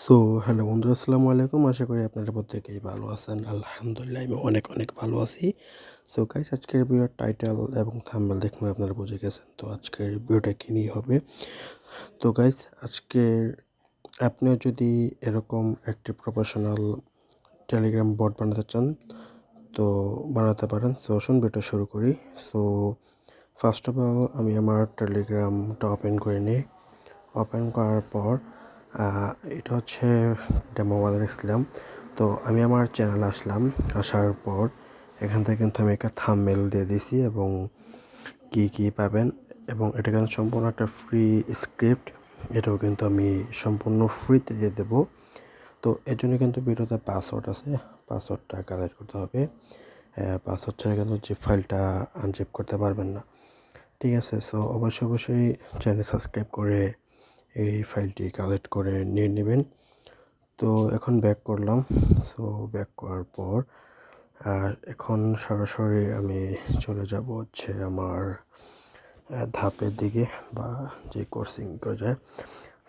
So hello বন্ধুরা আসসালামু আলাইকুম। আশা করি আপনারা প্রত্যেকেই ভালো আছেন। আলহামদুলিল্লাহ আমি অনেক অনেক ভালো আছি। সো গাইস আজকের ভিডিওর টাইটেল এবং থাম্বনেল দেখুন, আপনারা বুঝে গেছেন। তো, আজকের ভিডিওটা কী নিয়ে হবে? তো গাইস আজকের আপনিও যদি এরকম একটি প্রফেশনাল টেলিগ্রাম বট বানাতে চান, তো বানাতে পারেন। সো শুন ভিডিও শুরু করি। সো ফার্স্ট অফ অল আমি আমার টেলিগ্রামটা ওপেন করে নিই। ওপেন করার পর এটা হচ্ছে ডেমো ওয়ালার ইসলাম। তো আমি আমার চ্যানেলে আসলাম, আসার পর এখান থেকে কিন্তু আমি একটা থামমেল দিয়ে দিছি এবং কি কি পাবেন এবং এটা কিন্তু সম্পূর্ণ একটা ফ্রি স্ক্রিপ্ট এটাও কিন্তু আমি সম্পূর্ণ ফ্রিতে দিয়ে দেবো। তো এর জন্য কিন্তু ভিডিওতে পাসওয়ার্ড আছে পাসওয়ার্ডটা কালেক্ট করতে হবে। পাসওয়ার্ড ছাড়া কিন্তু যে ফাইলটা আনজিপ করতে পারবেন না। ঠিক আছে সো অবশ্যই অবশ্যই চ্যানেল সাবস্ক্রাইব করে এই ফাইলটি কালেক্ট করে নিয়ে নেবেন। তো এখন ব্যাক করলাম। সো ব্যাক করার পর, আর এখন সরাসরি আমি চলে যাব হচ্ছে আমার ধাপের দিকে বা যে কোর্সিং করে যায়।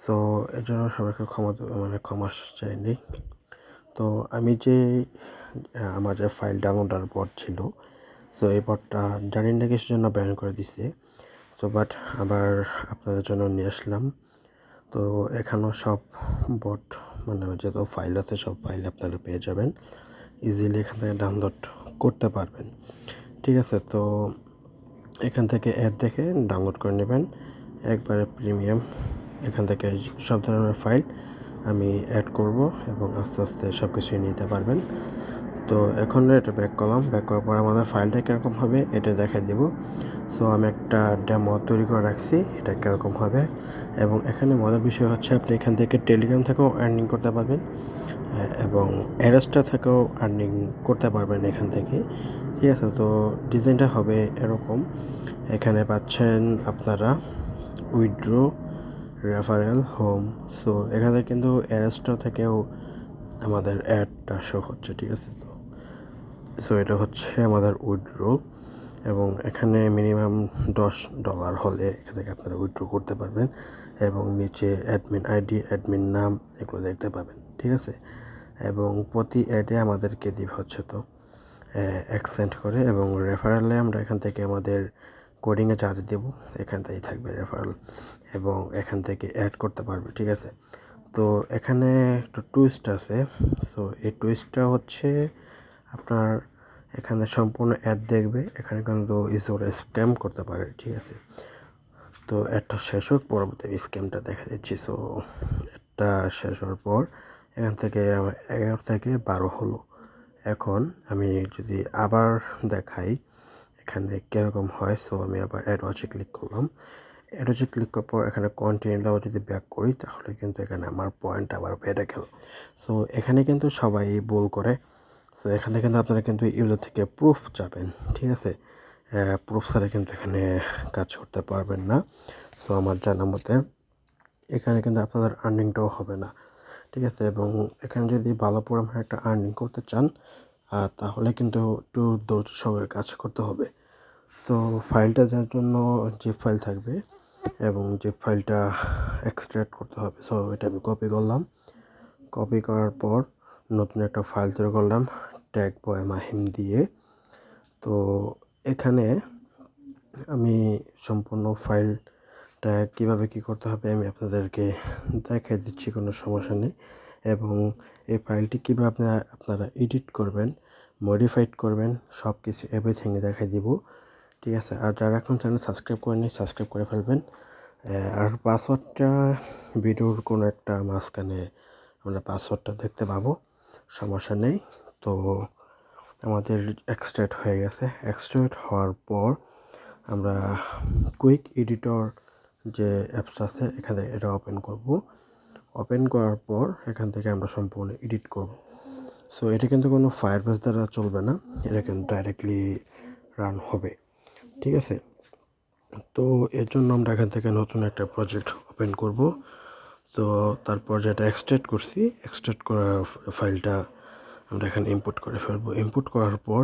সো এর জন্য সবাইকে ক্ষমা মানে ক্ষমা চাইনি তো আমি যে আমার যে ফাইল ডাউনলোডার পর ছিল সো এই পরটা জানি না কিছুর জন্য ব্যান করে দিছে। তো বাট আবার আপনাদের জন্য নিয়ে আসলাম। তো এখানেও সব বট মানে যত ফাইল আছে, সব ফাইল আপনারা পেয়ে যাবেন। ইজিলি এখান থেকে ডাউনলোড করতে পারবেন। ঠিক আছে, তো এখান থেকে অ্যাড দেখে ডাউনলোড করে নেবেন। একবারে প্রিমিয়াম এখান থেকে সব ধরনের ফাইল আমি অ্যাড করব এবং আস্তে আস্তে সব কিছুই নিতে পারবেন। তো এখন এটা ব্যাক করলাম ব্যাক করার পর আমাদের ফাইলটা কীরকম হবে এটা দেখাই দেব। সো আমি একটা ডেমো তৈরি করে রাখছি, এটা কীরকম হবে। এবং এখানে মজার বিষয় হচ্ছে আপনি এখান থেকে টেলিগ্রাম থেকেও আর্নিং করতে পারবেন এবং অ্যারেস্টা থেকেও আর্নিং করতে পারবেন এখান থেকে। ঠিক আছে, তো ডিজাইনটা হবে এরকম। এখানে পাচ্ছেন আপনারা উইড্রো রেফারেল হোম সো এখানে কিন্তু অ্যারেস্টা থেকেও আমাদের অ্যাডটা শো হচ্ছে, ঠিক আছে, তো সো এটা হচ্ছে আমাদের উইড্রো এবং এখানে মিনিমাম দশ ডলার হলে এখান থেকে আপনারা উইথড্র করতে পারবেন এবং নিচে অ্যাডমিন আইডি অ্যাডমিন নাম এগুলো দেখতে পাবেন, ঠিক আছে? এবং প্রতি অ্যাডে আমাদেরকে দিব হচ্ছে তো অ্যাকসেন্ট করে এবং রেফারেলে আমরা এখান থেকে আমাদের কোডিংয়ে চার্জ দেবো এখান থেকেই থাকবে রেফারেল এবং এখান থেকে অ্যাড করতে পারবে, ঠিক আছে? তো এখানে একটু টুইস্ট আছে সো এই টুইস্টটা হচ্ছে আপনার এখানে সম্পূর্ণ অ্যাড দেখবে। এখানে কিন্তু ইসোরা স্ক্যাম করতে পারে, ঠিক আছে? তো অ্যাডটা শেষ হোক, পরবর্তী স্ক্যামটা দেখা দিচ্ছি। সো অ্যাডটা শেষ হওয়ার পর এখান থেকে এগারো থেকে বারো হলো। এখন আমি যদি আবার দেখাই এখানে কীরকম হয় সো আমি আবার অ্যাড ওয়াচে ক্লিক করলাম। অ্যাড ওয়াচে ক্লিক করার পর এখানে কন্টিনিউ দেওয়া যদি ব্যাক করি, তাহলে কিন্তু এখানে আমার পয়েন্ট আবার বেড়ে গেল। সো এখানে কিন্তু সবাই বল করে। সো এখানে কিন্তু আপনারা কিন্তু ইউজার থেকে প্রুফ চাবেন, ঠিক আছে? প্রুফ ছাড়া কিন্তু এখানে কাজ করতে পারবেন না। সো আমার জানা মতে এখানে কিন্তু আপনাদের আর্নিংটাও হবে না, ঠিক আছে? এবং এখানে যদি ভালো পরিমাণে একটা আর্নিং করতে চান তাহলে কিন্তু একটু ধৈর্য সবের কাজ করতে হবে। সো ফাইলটা যার জন্য যে ফাইল থাকবে এবং যে ফাইলটা এক্সট্রাক্ট করতে হবে। সো এটা আমি কপি করলাম। কপি করার পর নতুন একটা ফাইল তৈরি করলাম ট্যাগ বয় মাহিম দিয়ে। তো এখানে আমি সম্পূর্ণ ফাইলটা কীভাবে কি করতে হবে আমি আপনাদেরকে দেখাই দিচ্ছি, কোনো সমস্যা নেই। এবং এই ফাইলটি কীভাবে আপনারা আপনারা এডিট করবেন মডিফাইড করবেন সব কিছু এভরিথিং দেখাই দিব। ঠিক আছে? আর যারা এখন চ্যানেল সাবস্ক্রাইব করে করেনি সাবস্ক্রাইব করে ফেলবেন। আর পাসওয়ার্ডটা ভিডিওর কোনো একটা মাঝখানে আমরা পাসওয়ার্ডটা দেখতে পাবো। সমস্যা নেই। তো আমাদের এক্সট্রেট হয়ে গেছে। এক্সট্রেট হওয়ার পর আমরা কুইক এডিটর যে অ্যাপস আছে, এখানে এটা ওপেন করব। ওপেন করার পর এখান থেকে আমরা সম্পূর্ণ এডিট করব। সো এটা কিন্তু কোনো ফায়ার বেস দ্বারা চলবে না। এটা কিন্তু ডাইরেক্টলি রান হবে। ঠিক আছে? তো এর জন্য আমরা এখান থেকে নতুন একটা প্রজেক্ট ওপেন করব। তো তারপর যেটা এক্সট্রেট করছি এক্সট্রেট করা ফাইলটা আমরা এখানে ইনপুট করে ফেলব। ইনপুট করার পর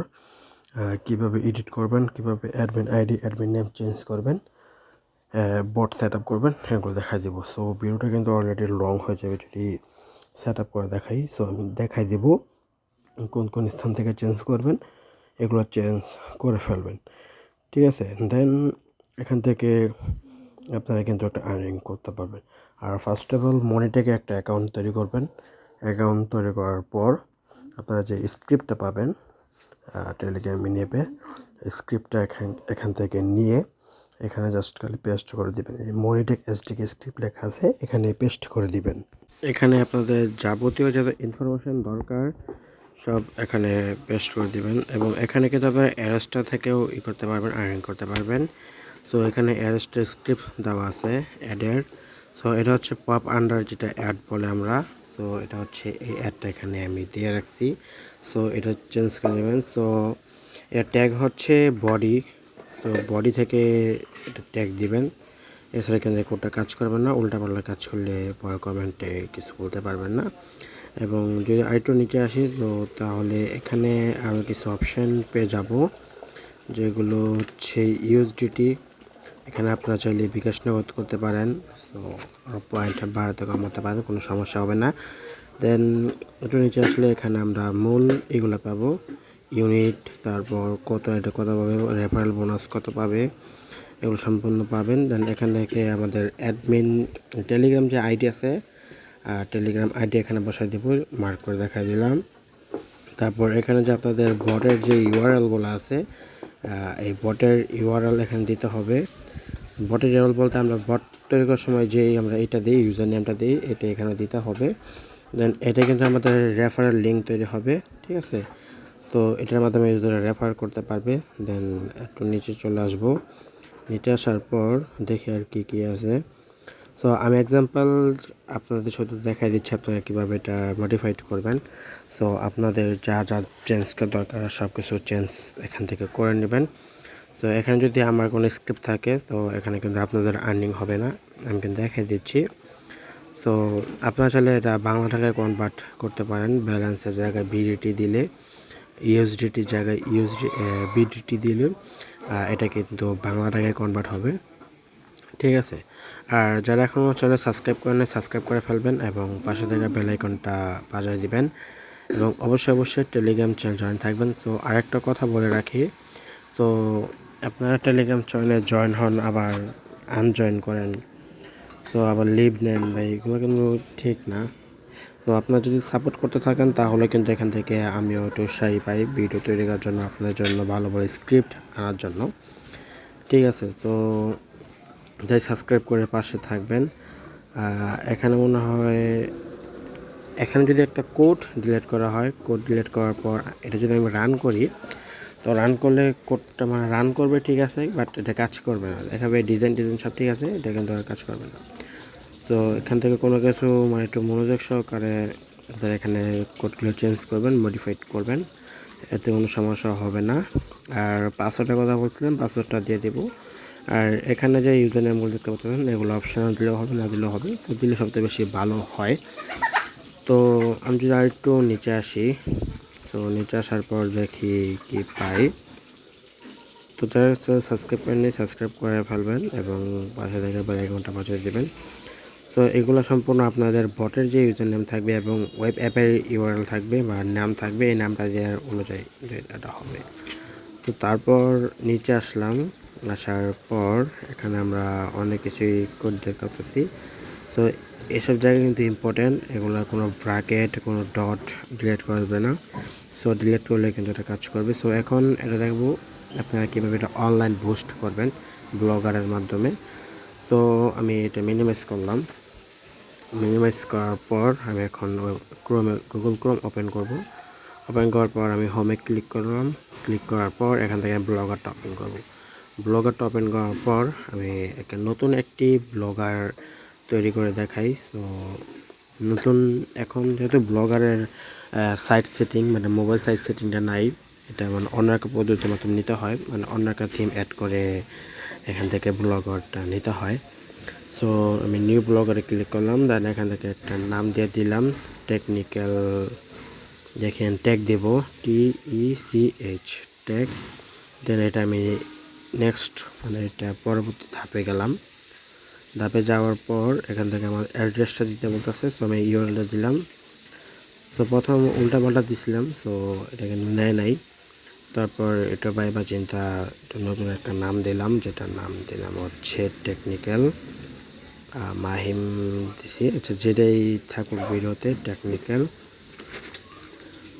কীভাবে এডিট করবেন, কীভাবে admin ID admin name change করবেন বট সেট আপ করবেন, এগুলো দেখাই দিব। সো ভিডিওটা কিন্তু অলরেডি লং হয়ে যাবে যদি সেট আপ করে দেখাই। সো আমি দেখাই দেব কোন কোন স্থান থেকে চেঞ্জ করবেন, এগুলো চেঞ্জ করে ফেলবেন। ঠিক আছে? দেন এখান থেকে আপনারা কিন্তু একটা আর্নিং করতে পারবেন। আর ফার্স্ট অফ অল মনিটেকে একটা অ্যাকাউন্ট তৈরি করবেন। অ্যাকাউন্ট তৈরি করার পর আপনারা যে স্ক্রিপ্টটা পাবেন টেলিগ্রাম মিনিয়েপের স্ক্রিপ্টটা এখান এখান থেকে নিয়ে এখানে জাস্ট খালি পেস্ট করে দিবেন। এই মনিটেক এসডিকে স্ক্রিপ্ট লেখা আছে, এখানে পেস্ট করে দিবেন। এখানে আপনাদের যাবতীয় যত ইনফরমেশন দরকার, সব এখানে পেস্ট করে দিবেন এবং এখানে কিন্তু আপনারা অ্যারেস্টা থেকেও ই করতে পারবেন আর্নিং করতে পারবেন। সো এখানে অ্যারেস্টের স্ক্রিপ্ট দেওয়া আছে অ্যাডের সো এটা হচ্ছে পপ আন্ডার যেটা অ্যাড বলে আমরা। সো এটা হচ্ছে এই অ্যাডটা এখানে আমি দিয়ে রাখছি। সো এটা চেঞ্জ করে দেবেন সো এর ট্যাগ হচ্ছে বডি সো বডি থেকে এটা ট্যাগ দিবেন। এছাড়া এখানে কোডটা কাজ করবেন না। উল্টাপাল্টা কাজ করলে পরে কমেন্টে কিছু বলতে পারবেন না। এবং যদি আরেকটু নিচে আসি, তো তাহলে এখানে আরও কিছু অপশান পেয়ে যাব। যেগুলো হচ্ছে ইউএসডিটি এখানে আপনারা চাইলে বিকাশ নগদ করতে পারেন। সো পয়েন্ট বাড়াতে কমাতে পারেন কোনো সমস্যা হবে না। দেন একটু নিচে আসলে এখানে আমরা মূল এগুলো পাবো। ইউনিট তারপর কত, এটা কত পাবে রেফারেল বোনাস কত পাবে, এগুলো সম্পূর্ণ পাবেন। দেন এখান থেকে আমাদের অ্যাডমিন টেলিগ্রাম যে আইডি আছে টেলিগ্রাম আইডি এখানে বসাই দেব মার্ক করে দেখা দিলাম। তারপর এখানে যে আপনাদের বটের যে ইউআরএলগুলো আছে এই বটের ইউআরএল এখানে দিতে হবে। বটের ইউআরএল বলতে আমরা বট তৈরি করার সময় যে আমরা এটা দিই ইউজার নেমটা দিই, এটা এখানে দিতে হবে। দেন এটা কিন্তু আমাদের রেফারেল লিঙ্ক তৈরি হবে, ঠিক আছে? তো এটার মাধ্যমে ইউজাররা রেফার করতে পারবে। দেন একটু নিচে চলে আসব। নিচে আসার পর দেখি আর কি কি আছে। সো আমি এক্সাম্পল আপনাদের শুধু দেখাই দিচ্ছি, আপনারা কীভাবে এটা মডিফাইড করবেন। সো আপনাদের যা যা চেঞ্জকে দরকার সব কিছু চেঞ্জ এখান থেকে করে নেবেন। সো এখানে যদি আমার কোনো স্ক্রিপ্ট থাকে তো এখানে কিন্তু আপনাদের আর্নিং হবে না। আমি কিন্তু দেখাই দিচ্ছি। সো আপনারা চাইলে এটা বাংলা টাকায় কনভার্ট করতে পারেন। ব্যালেন্সের জায়গায় বিডিটি দিলে ইউএসডিটির জায়গায় ইউএসডি বিডিটি দিলে এটা কিন্তু বাংলা টাকায় কনভার্ট হবে। ঠিক আছে? আর যারা এখনও চ্যানেল সাবস্ক্রাইব করেন সাবস্ক্রাইব করে ফেলবেন এবং পাশে থাকা বেলাইকনটা বাজায় দিবেন। এবং অবশ্যই অবশ্যই টেলিগ্রাম চ্যানেল জয়েন থাকবেন। সো আরেকটা কথা বলে রাখি তো আপনারা টেলিগ্রাম চ্যানেলে জয়েন হন, আবার আনজয়েন করেন। তো আবার লিভ নেন বা এগুলো কিন্তু ঠিক না। তো আপনারা যদি সাপোর্ট করতে থাকেন, তাহলে কিন্তু এখান থেকে আমিও একটু উৎসাহী পাই ভিডিও তৈরি করার জন্য, আপনাদের জন্য ভালো ভালো স্ক্রিপ্ট আনার জন্য। ঠিক আছে, তো যাই সাবস্ক্রাইব করে পাশে থাকবেন। এখানে মনে হয়, এখানে যদি একটা কোড ডিলিট করা হয় কোড ডিলিট করার পর এটা যদি আমি রান করি তো রান করলে কোডটা মানে রান করবে ঠিক আছে বাট এটা কাজ করবে না। দেখাবে ডিজাইন ডিজাইন সব ঠিক আছে, এটা কিন্তু আর কাজ করবে না। তো এখান থেকে কোনো কিছু মানে একটু মনোযোগ সহকারে আপনারা এখানে কোডগুলো চেঞ্জ করবেন মডিফাইড করবেন। এতে কোনো সমস্যা হবে না। আর পাসওয়ার্ডের কথা বলছিলাম পাসওয়ার্ডটা দিয়ে দেবো। আর এখানে যে ইউজার নেমগুলো দেখতে পাচ্ছেন, এগুলো অপশান দিলেও হবে, না দিলেও হবে। তো দিলে সবথেকে বেশি ভালো হয়। তো আমি যদি আর একটু নিচে আসি সো নিচে আসার পর দেখি কি পাই। তো যারা সাবস্ক্রাইব করেননি সাবস্ক্রাইব করে ফেলবেন এবং পাশে থেকে বেল আইকনটা বাজিয়ে দেবেন। সো এগুলো সম্পূর্ণ আপনাদের বটের যে ইউজার নেম থাকবে এবং ওয়েব অ্যাপের ইউআরএল থাকবে বা নাম থাকবে, এই নামটা দেওয়ার অনুযায়ী এটা হবে। তো তারপর নিচে আসলাম, আসার পর এখানে আমরা অনেক কিছুই দেখতে পাচ্ছি সো এসব জায়গায় কিন্তু ইম্পর্টেন্ট এগুলো কোনো ব্রাকেট কোনো ডট ডিলেট করবে না। সো ডিলেট করলে কিন্তু এটা কাজ করবে। সো এখন এটা দেখব আপনারা কীভাবে এটা অনলাইন বুস্ট করবেন ব্লগারের মাধ্যমে। তো, আমি এটা মিনিমাইজ করলাম। মিনিমাইজ করার পর আমি এখন ক্রোমে গুগল ক্রোম ওপেন করব। ওপেন করার পর আমি হোমে ক্লিক করলাম। ক্লিক করার পর এখান থেকে ব্লগারটা ওপেন করব। ব্লগারটা ওপেন করার পর আমি একটা নতুন একটি ব্লগার তৈরি করে দেখাই। সো নতুন, এখন যেহেতু ব্লগারের সাইট সেটিং মানে মোবাইল সাইট সেটিংটা নাই। এটা মানে অন্য একটা পদ্ধতির মতন নিতে হয়। মানে অন্য একটা থিম অ্যাড করে এখান থেকে ব্লগারটা নিতে হয়। সো আমি নিউ ব্লগারে ক্লিক করলাম দেন এখান থেকে একটা নাম দিয়ে দিলাম টেকনিক্যাল দেখেন ট্যাগ দেব T E C H tag দেন এটা আমি নেক্সট মানে এটা পরবর্তী ধাপে গেলাম। ধাপে যাওয়ার পর এখান থেকে আমার অ্যাড্রেসটা দিতে বলতেছে সো আমি ইউরএলটা দিলাম। তো প্রথম উল্টা পাল্টা দিছিলাম সো এটা কিন্তু নেয় নাই। তারপর এটা বাইবা চিন্তা নতুন একটা নাম দিলাম, যেটার নাম দিলাম হচ্ছে টেকনিক্যাল মাহিম দিছি। আচ্ছা যেটাই থাকুক ভিডিওতে টেকনিক্যাল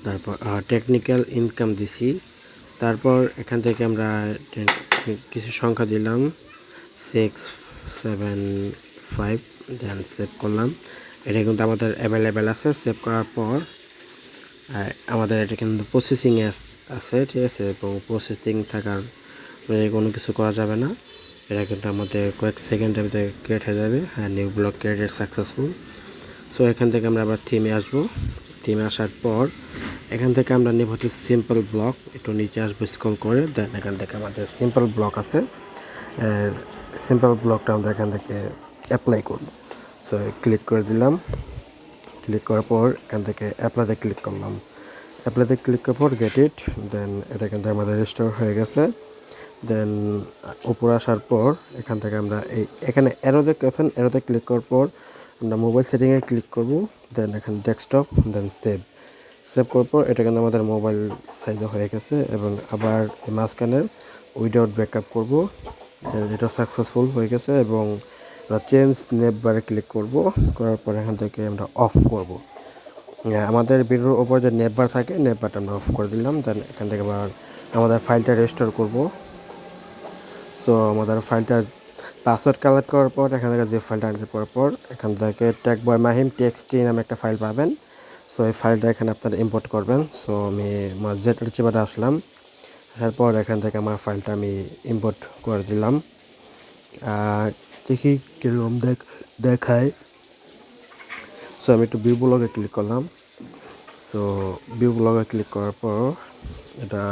তারপর টেকনিক্যাল ইনকাম দিছি। তারপর এখান থেকে আমরা কিছু সংখ্যা দিলাম six seven five then save করলাম। এটা কিন্তু আমাদের অ্যাভেলেবেল আছে সেভ করার পর আমাদের এটা কিন্তু প্রসেসিংয়ে আছে, ঠিক আছে? এবং প্রসেসিং থাকার কোনো কিছু করা যাবে না। এটা কিন্তু আমাদের কয়েক সেকেন্ডের ভিতরে ক্রিয়েট হয়ে যাবে হ্যাঁ new block created successful so এখান থেকে আমরা আবার থিমে আসব। থিমে আসার পর, এখান থেকে আমরা নেব হচ্ছে সিম্পল ব্লক একটু নিচে আসব স্কল করে দেন এখান থেকে আমাদের সিম্পল ব্লক আছে। সিম্পল ব্লকটা আমরা এখান থেকে অ্যাপ্লাই করব। সো ক্লিক করে দিলাম। ক্লিক করার পর এখান থেকে অ্যাপ্লাইতে ক্লিক করলাম। অ্যাপ্লাইতে ক্লিক করার পর গেট ইট দেন এটা কিন্তু আমাদের রেজিস্টোর হয়ে গেছে। দেন উপরে আসার পর এখান থেকে আমরা এই, এখানে অ্যারোতে আছেন অ্যারোতে ক্লিক করার পর আমরা মোবাইল সেটিংয়ে ক্লিক করব। দেন এখানে ডেস্কটপ দেন সেভ সেভ করার পর এটা কিন্তু আমাদের মোবাইল সাইজে হয়ে গেছে এবং আবার মাঝখানে উইদাউট ব্যাকআপ করব। যেটা সাকসেসফুল হয়ে গেছে এবং আমরা চেঞ্জ বারে ক্লিক করব। করার পর এখান থেকে আমরা অফ করব। আমাদের ভিডিওর ওপর যে নেপ বার থাকে নেপ বারটা আমরা অফ করে দিলাম। দেন এখান থেকে আবার আমাদের ফাইলটা রেস্টোর করব। সো আমাদের ফাইলটা পাসওয়ার্ড কালেক্ট করার পর, এখান থেকে যে ফাইলটা আনতে করার পর, এখান থেকে ট্যাগ বয় মাহিম টেক্সটি নামে একটা ফাইল পাবেন। সো এই ফাইলটা এখানে আপনারা ইম্পোর্ট করবেন। সো আমি আমার জেড চিপাটা আসলাম। আসার পর এখান থেকে আমার ফাইলটা আমি ইম্পোর্ট করে দিলাম। দেখি কীরকম দেখ দেখায়। সো আমি একটু ভিউ ব্লগে ক্লিক করলাম। সো ভিউ ব্লগে ক্লিক করার পর এটা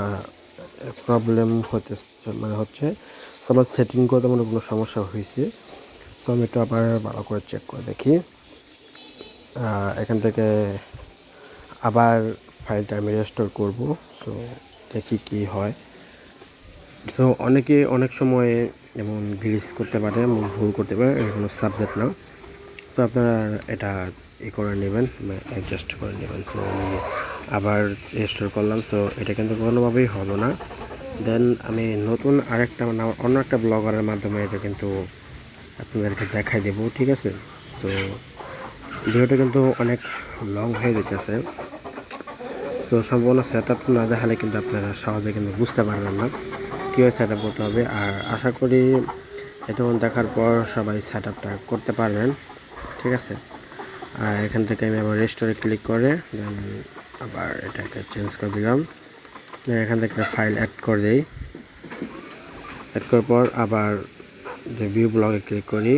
প্রবলেম হতে মানে হচ্ছে। সো আমার সেটিং করতে মানে কোনো সমস্যা হয়েছে। তো আমি একটু আবার ভালো করে চেক করে দেখি। এখান থেকে আবার ফাইলটা আমি রেস্টোর করব। তো দেখি কি হয়। সো অনেকে অনেক সময় যেমন গ্লিচ করতে পারে ভুল করতে পারে, এটা কোনো সাবজেক্ট না। সো আপনারা এটা ই করে নেবেন অ্যাডজাস্ট করে নেবেন। সো আমি আবার রেস্টোর করলাম। সো এটা কিন্তু কোনোভাবেই হলো না। দেন আমি নতুন আরেকটা মানে অন্য একটা ব্লগারের মাধ্যমে এটা কিন্তু আপনাদেরকে দেখাই দেবো, ঠিক আছে? সো ভিডিওটা কিন্তু অনেক লং হয়ে যেতেছে। সো সম্পূর্ণ সেট আপ না দেখালে কিন্তু আপনারা সহজে কিন্তু বুঝতে পারবেন না। কীভাবে সেট আপ করতে হবে? আর আশা করি এতক্ষণ দেখার পর সবাই সেট আপটা করতে পারবেন। ঠিক আছে? আর এখান থেকে আমি আবার রেস্টোরে ক্লিক করে দেন আবার এটাকে চেঞ্জ করে দিলাম। এখান থেকে ফাইল অ্যাড করে দিই। অ্যাড করার পর আবার যে ভিউ ব্লগে ক্লিক করি।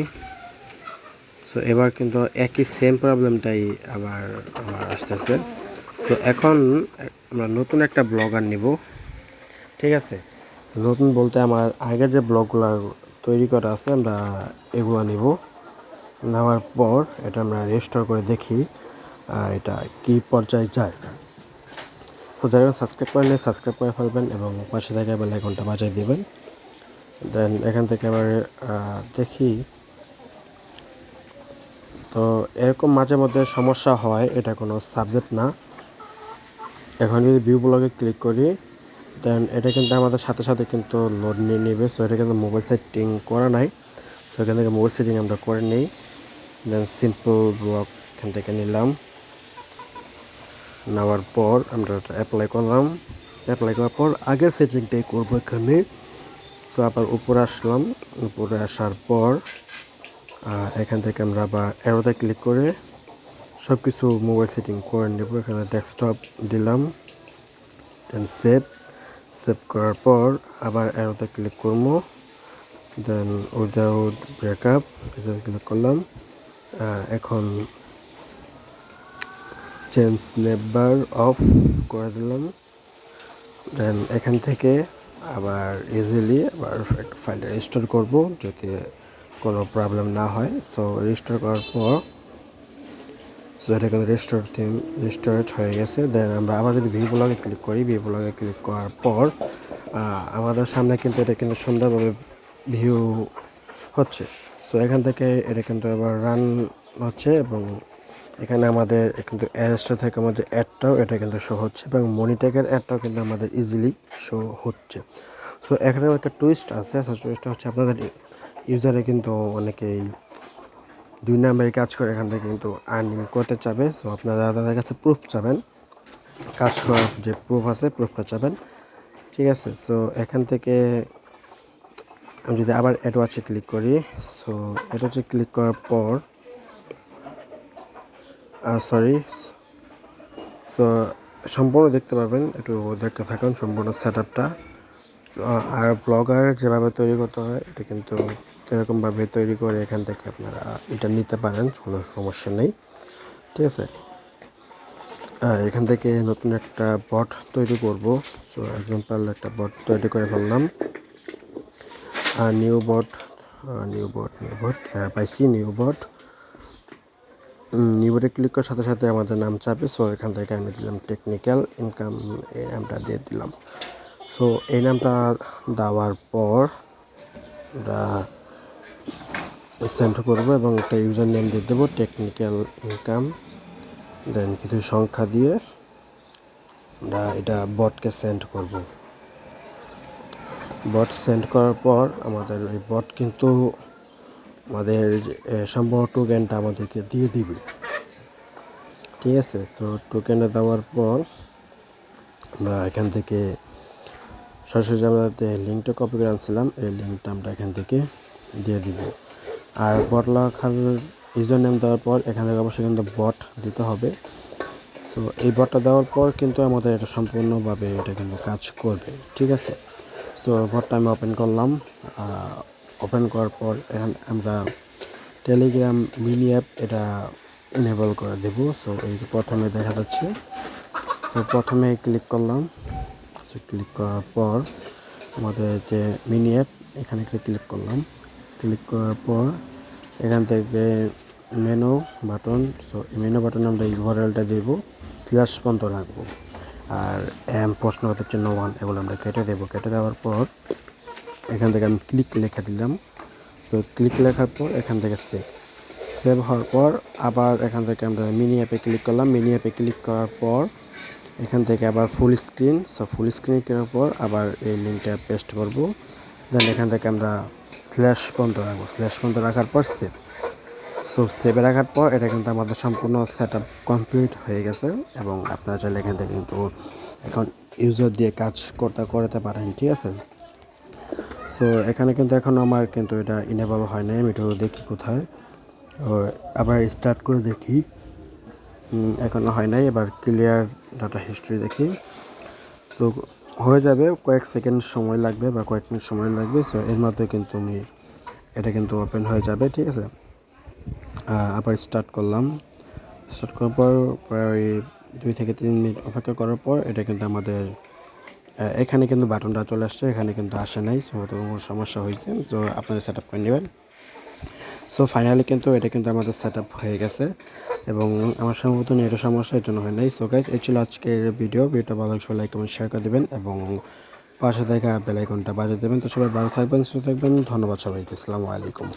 সো এবার কিন্তু একই সেম প্রবলেমটাই আবার আবার আসতেছে। সো এখন আমরা নতুন একটা ব্লগার নিব। ঠিক আছে? নতুন বলতে আমার আগের যে ব্লগগুলো তৈরি করা আছে, আমরা এগুলো নিব। নেওয়ার পর এটা আমরা রেজিস্টার করে দেখি এটা কি পর্যায়ে যায়। তো যারা সাবস্ক্রাইব করলে সাবস্ক্রাইব করে ফেলবেন এবং পাশে থেকে বেল আইকনটা বাজায় দেবেন। দেন এখান থেকে আবার দেখি। তো এরকম মাঝে মধ্যে সমস্যা হয়, এটা কোনো সাবজেক্ট না। এখন যদি ভিউ ব্লগে ক্লিক করি দেন এটা কিন্তু আমাদের সাথে সাথে কিন্তু লোড নিয়ে নেবে। সো এটা কিন্তু মোবাইল সেটিং করা নাই। সো এখান থেকে মোবাইল সেটিং আমরা করে নিই। দেন সিম্পল ব্লক এখান থেকে নিলাম। নেওয়ার পর আমরা অ্যাপ্লাই করলাম। অ্যাপ্লাই করার পর আগের সেটিংটাই করব এখানে। সো আবার উপরে আসলাম। উপরে আসার পর এখান থেকে আমরা আবার অ্যারোতে ক্লিক করে সব কিছু মোবাইল সেটিং করে নেব। এখানে ডেস্কটপ দিলাম। দেন সেভ সেভ করার পর আবার অ্যারোতে ক্লিক করব। দেন উইদাউট ব্রেকআপ ক্লিক করলাম। এখন চেঞ্জ নেবার অফ করে দিলাম। দেন এখান থেকে আবার ইজিলি আবার ফাইলটা রেজিস্টোর করব যাতে কোনো প্রবলেম না হয়। সো রেজিস্টোর করার পর সো এটা কিন্তু রেস্টোর থিম রেস্টোরেট হয়ে গেছে। দেন আমরা আবার যদি ভি ব্লগে ক্লিক করি, ভি ব্লগে ক্লিক করার পর আমাদের সামনে কিন্তু এটা কিন্তু সুন্দরভাবে ভিউ হচ্ছে। সো এখান থেকে এটা কিন্তু আবার রান হচ্ছে এবং এখানে আমাদের কিন্তু অ্যারেস্টা থেকে আমাদের অ্যাডটাও এটা কিন্তু শো হচ্ছে এবং মনিটেকের অ্যাডটাও কিন্তু আমাদের ইজিলি শো হচ্ছে। সো এখানে একটা টুইস্ট আছে। টুইস্টটা হচ্ছে আপনাদের ইউজারে কিন্তু অনেকেই দুই নাম্বারে কাজ করে এখান থেকে কিন্তু আর্নিং করতে চাবে। সো আপনারা তাদের কাছে প্রুফ চাবেন। কাজ করার যে প্রুফ আছে প্রুফটা চাবেন। ঠিক আছে? সো এখান থেকে আমি যদি আবার অ্যাডওয়াচে ক্লিক করি সো অ্যাডওয়াচে ক্লিক করার পর সরি সো সম্পূর্ণ দেখতে পাবেন। একটু দেখতে থাকুন সম্পূর্ণ সেট আপটা আর ব্লগার যেভাবে তৈরি করতে হয়, এটা কিন্তু এরকমভাবে তৈরি করে এখান থেকে আপনারা এটা নিতে পারেন, কোনো সমস্যা নেই। ঠিক আছে? এখান থেকে নতুন একটা বট তৈরি করব। তো এক্সাম্পল একটা বট তৈরি করে ফেললাম। New bot new bot new bot পাইছি নিউ বট নিউ বটে ক্লিক করার সাথে সাথে আমাদের নাম চাপে সো এখান থেকে আমি দিলাম টেকনিক্যাল ইনকাম এই নামটা দিয়ে দিলাম। সো এই নামটা দেওয়ার পর আমরা সেন্ড করব এবং একটা ইউজার নেম দিয়ে দেবো টেকনিক্যাল ইনকাম দেন কিছু সংখ্যা দিয়ে আমরা এটা বটকে সেন্ড করব। বট সেন্ড করার পর আমাদের ওই বট কিন্তু আমাদের সম্পূর্ণ টোকেনটা আমাদেরকে দিয়ে দিবে। ঠিক আছে? তো টোকেনটা দেওয়ার পর আমরা এখান থেকে সরাসরি আমরা লিঙ্কটা কপি করে আনছিলাম, এই লিঙ্কটা আমরা এখান থেকে দিয়ে দিব। আর বট লেখার ইউজার নেম দেওয়ার পর এখান অবশ্যই কিন্তু বট দিতে হবে। তো এই বটটা দেওয়ার পর কিন্তু আমাদের এটা সম্পূর্ণভাবে এটা কিন্তু কাজ করবে, ঠিক আছে? তো বটটা আমি ওপেন করলাম। ওপেন করার পর এখানে আমরা টেলিগ্রাম মিনি অ্যাপ এটা এনেবল করে দেব। সো এই প্রথমে দেখা যাচ্ছে। তো প্রথমে ক্লিক করলাম। ক্লিক করার পর আমাদের যে মিনি অ্যাপ এখানে ক্লিক করলাম। ক্লিক করার পর এখান থেকে মেনু বাটন সো মেনু বাটনে আমরা ইউআরএলটা দেব স্ল্যাশ পর্যন্ত রাখব। আর এম প্রশ্নগত চিহ্ন ওয়ান এগুলো আমরা কেটে দেবো। কেটে দেওয়ার পর এখান থেকে আমি ক্লিক লেখা দিলাম। তো ক্লিক লেখার পর এখান থেকে সেভ সেভ হওয়ার পর আবার এখান থেকে আমরা মিনি অ্যাপে ক্লিক করলাম। মিনি অ্যাপে ক্লিক করার পর এখান থেকে আবার full screen so full screen করার পর আবার এই লিঙ্কটা পেস্ট করব। দেন এখান থেকে আমরা স্ল্যাশ পর্যন্ত রাখব। স্ল্যাশ পর্যন্ত রাখার পর সেভ সো সেভে রাখার পর এটা কিন্তু আমাদের সম্পূর্ণ সেট আপ কমপ্লিট হয়ে গেছে এবং আপনারা চাইলে এখান থেকে কিন্তু এখন ইউজার দিয়ে কাজ করতে করতে পারেন, ঠিক আছে? সো এখানে কিন্তু এখন আমার কিন্তু এটা ইনেবল হয় নাই, আমি একটু দেখি কোথায়। আবার স্টার্ট করে দেখি। এখনও হয় নাই, এবার ক্লিয়ার ডাটা হিস্ট্রি দেখি। তো হয়ে যাবে, কয়েক সেকেন্ড সময় লাগবে বা কয়েক মিনিট সময় লাগবে সো এর মধ্যে কিন্তু আমি, এটা কিন্তু ওপেন হয়ে যাবে, ঠিক আছে? আবার স্টার্ট করলাম। স্টার্ট করার পর প্রায় দুই থেকে তিন মিনিট অপেক্ষা করার পর এটা কিন্তু আমাদের এখানে কিন্তু বাটনটা চলে আসছে, এখানে কিন্তু আসে নাই সম্ভবত কোনো সমস্যা হয়েছে তো আপনারা সেট আপ করে নেবেন। সো ফাইনালি কিন্তু এটা কিন্তু আমাদের সেট হয়ে গেছে এবং আমার সম্ভবত নেটের সমস্যা এর জন্য হয় নাই। সো গাইজ এই ছিল আজকের ভিডিও ভিডিওটা ভালো লাগছে লাইক কমেন্ট শেয়ার করে দেবেন এবং পাশে দেখা বেলাইকনটা বাজিয়ে দেবেন। তো সবাই ভালো থাকবেন, সুস্থ থাকবেন। ধন্যবাদ সবাইকে। আসসালামু আলাইকুম।